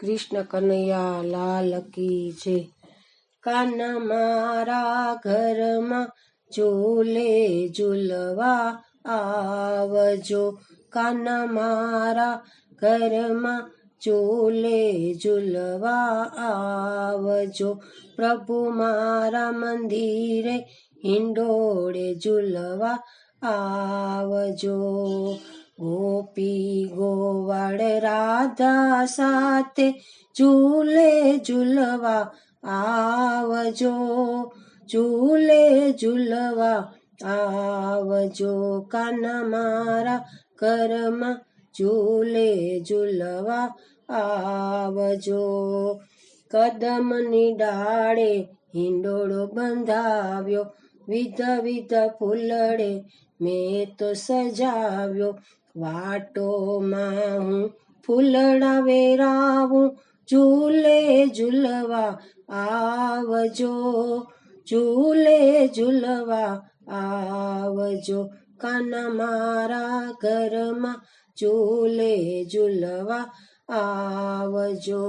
કૃષ્ણ કનૈયા લાલ કી જય. કાના મારા ઘરમાં જોલે ઝૂલવા આવજો. કાના મારા ઘરમાં ચોલે ઝૂલવા આવજો. પ્રભુ મારા મંદિરે હિંડોળે ઝૂલવા આવજો. ગોપી ગોવાળ રાધા સાથે ઝૂલે ઝૂલવા આવજો, ઝૂલે ઝૂલવા આવજો, કાન મારા કરમાં ઝૂલે ઝૂલવા આવજો. કદમની ડાળે હિંડોળો બંધાવ્યો, વિધ વિધ ફૂલડે મેં તો સજાવ્યો વાટોમાં હું ફૂલડા વેરાવું, ઝૂલે ઝૂલવા આવજો, ઝૂલે ઝૂલવા આવજો. કાના મારા ઘરમાં ઝૂલે ઝૂલવા આવજો.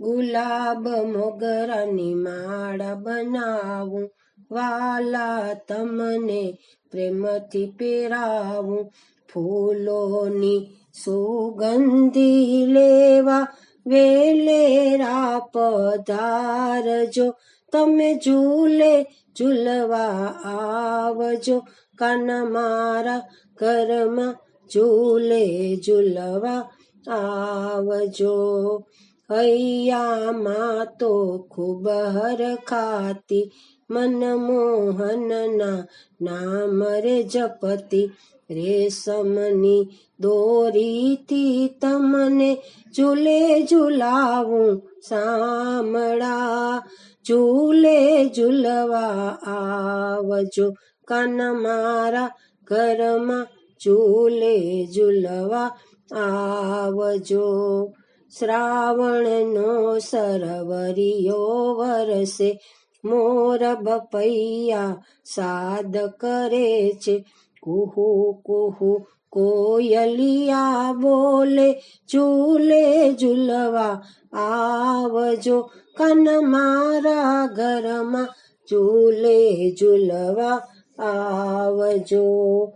ગુલાબ મોગરાની માળા બનાવું વાલા તમને પ્રેમથી પેરાવું ફૂલોની સુગંધી લેવા વેલેરા પધારજો. તમે ઝૂલે, ઝૂલવા આવજો. કાન મારા ઘરમાં ઝૂલે, ઝૂલવા આવજો. હૈયામાં તો ખૂબ હરખાતી મનમોહનના નામ રે જપતી રેશમની દોરીથી તમને ઝૂલે ઝુલાવું. સામળા ઝૂલે ઝૂલવા આવજો. કાન મારા ઘરમાં ઝૂલે ઝૂલવા આવજો. શ્રાવણનો સરવરિયો વરસે મોર બપૈયા સાદ કરે છે. કુહુ કુહુ, કોયલિયા બોલે, ઝૂલે, ઝૂલવા આવજો. કન મારા ઘરમાં ઝૂલે, ઝૂલવા આવજો.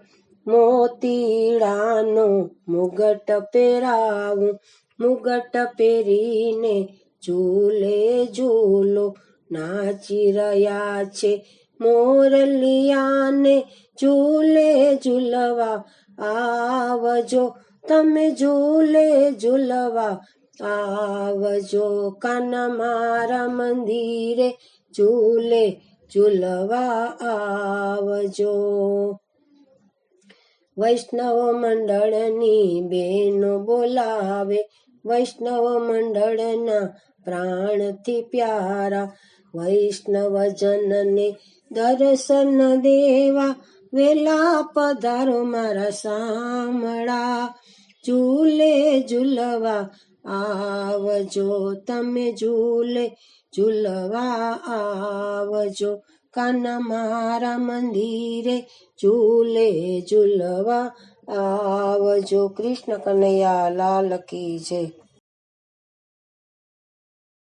મોતીડાનો મુગટ પહેરાવું, મુગટ પહેરીને ઝૂલે, ઝૂલો. નાચી રહ્યા છે મોરલિયાને ઝૂલે ઝૂલવા. આવજો, તમે ઝૂલે ઝૂલવા. આવજો, કાના મારા મંદિરે ઝૂલે ઝૂલવા. આવજો. વૈષ્ણવ મંડળની બેનો બોલાવે, વૈષ્ણવ મંડળના પ્રાણથી પ્યારા. વૈષ્ણવ જનને દર્શન દેવા વેલા પધારો મારા સામળા. ઝૂલે, ઝૂલવા આવજો તમે ઝૂલે, ઝૂલવા આવજો કાના મારા મંદિરે. ઝૂલે, ઝૂલવા આવજો. કૃષ્ણ કનૈયા, લાલ કી જય.